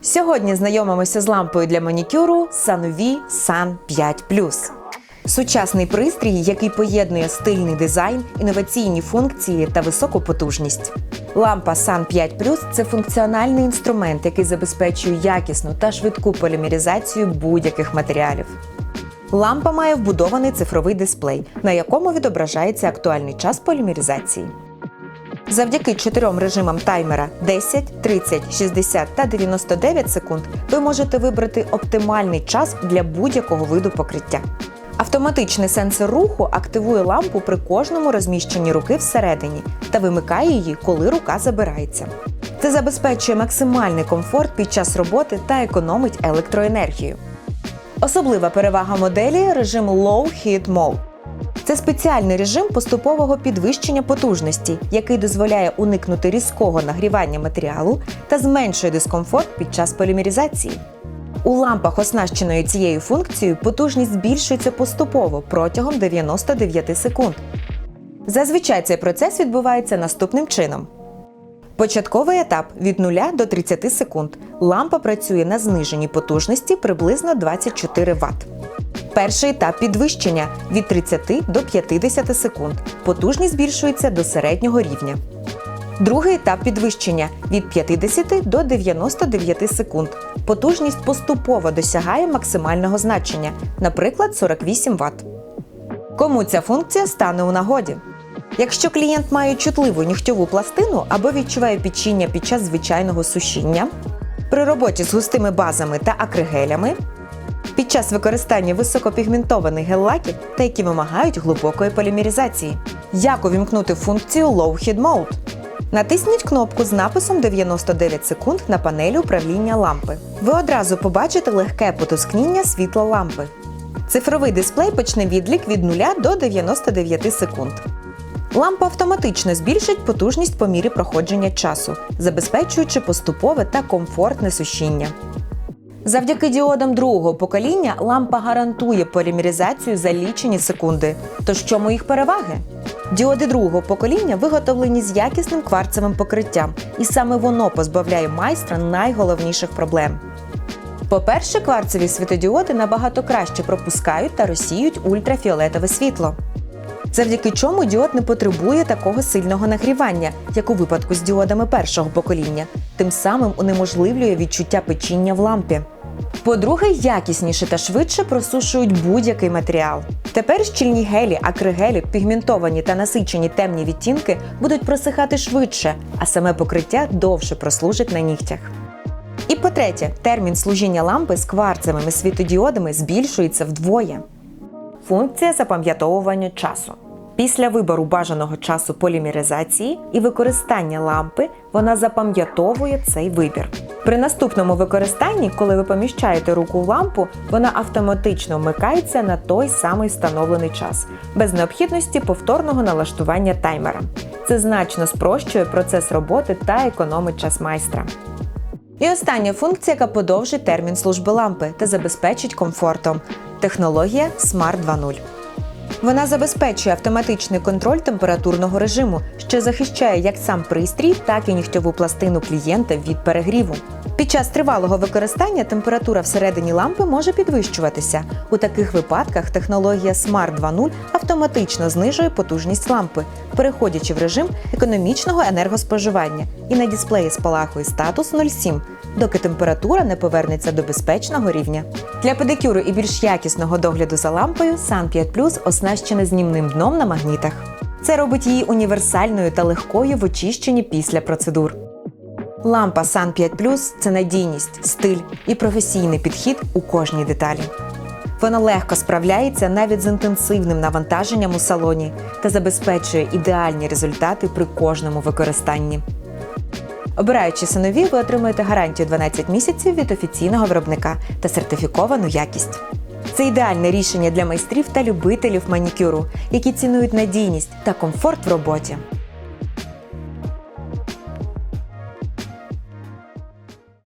Сьогодні знайомимося з лампою для манікюру Sanovi Sun 5 Сучасний пристрій, який поєднує стильний дизайн, інноваційні функції та високу потужність. Лампа Sun 5 це функціональний інструмент, який забезпечує якісну та швидку полімеризацію будь-яких матеріалів. Лампа має вбудований цифровий дисплей, на якому відображається актуальний час полімеризації. Завдяки чотирьом режимам таймера 10, 30, 60 та 99 секунд ви можете вибрати оптимальний час для будь-якого виду покриття. Автоматичний сенсор руху активує лампу при кожному розміщенні руки всередині та вимикає її, коли рука забирається. Це забезпечує максимальний комфорт під час роботи та економить електроенергію. Особлива перевага моделі режим Low Heat Mode. Це спеціальний режим поступового підвищення потужності, який дозволяє уникнути різкого нагрівання матеріалу та зменшує дискомфорт під час полімеризації. У лампах, оснащеної цією функцією, потужність збільшується поступово протягом 99 секунд. Зазвичай цей процес відбувається наступним чином. Початковий етап від 0 до 30 секунд. Лампа працює на зниженій потужності приблизно 24 Вт. Перший етап підвищення від 30 до 50 секунд. Потужність збільшується до середнього рівня. Другий етап підвищення від 50 до 99 секунд. Потужність поступово досягає максимального значення, наприклад, 48 Вт. Кому ця функція стане у нагоді? Якщо клієнт має чутливу нігтьову пластину або відчуває печіння під час звичайного сушіння, при роботі з густими базами та акригелями, під час використання високопігментованих гель-лаків та які вимагають глибокої полімеризації. Як увімкнути функцію Low Heat Mode? Натисніть кнопку з написом 99 секунд на панелі управління лампи. Ви одразу побачите легке потускніння світла лампи. Цифровий дисплей почне відлік від 0 до 99 секунд. Лампа автоматично збільшить потужність по мірі проходження часу, забезпечуючи поступове та комфортне сушіння. Завдяки діодам другого покоління лампа гарантує полімеризацію за лічені секунди. В чому їх переваги? Діоди другого покоління виготовлені з якісним кварцевим покриттям, і саме воно позбавляє майстра найголовніших проблем. По-перше, кварцеві світодіоди набагато краще пропускають та розсіють ультрафіолетове світло. Завдяки чому діод не потребує такого сильного нагрівання, як у випадку з діодами першого покоління, тим самим унеможливлює відчуття печіння в лампі. По-друге, якісніше та швидше просушують будь-який матеріал. Тепер щільні гелі, акригелі, пігментовані та насичені темні відтінки будуть просихати швидше, а саме покриття довше прослужить на нігтях. І по-третє, термін служіння лампи з кварцевими світодіодами збільшується вдвоє. Функція запам'ятовування часу. Після вибору бажаного часу полімеризації і використання лампи вона запам'ятовує цей вибір. При наступному використанні, коли ви поміщаєте руку в лампу, вона автоматично вмикається на той самий встановлений час, без необхідності повторного налаштування таймера. Це значно спрощує процес роботи та економить час майстра. І остання функція, яка подовжить термін служби лампи та забезпечить комфортом технологія Smart 2.0. Вона забезпечує автоматичний контроль температурного режиму, що захищає як сам пристрій, так і нігтьову пластину клієнта від перегріву. Під час тривалого використання температура всередині лампи може підвищуватися. У таких випадках технологія Smart 2.0 автоматично знижує потужність лампи, переходячи в режим економічного енергоспоживання, і на дисплеї спалахує статус 07, доки температура не повернеться до безпечного рівня. Для педикюру і більш якісного догляду за лампою Sun 5 Plus оснащена знімним дном на магнітах. Це робить її універсальною та легкою в очищенні після процедур. Лампа Sun 5 Plus – це надійність, стиль і професійний підхід у кожній деталі. Вона легко справляється навіть з інтенсивним навантаженням у салоні та забезпечує ідеальні результати при кожному використанні. Обираючи синові, ви отримуєте гарантію 12 місяців від офіційного виробника та сертифіковану якість. Це ідеальне рішення для майстрів та любителів манікюру, які цінують надійність та комфорт в роботі.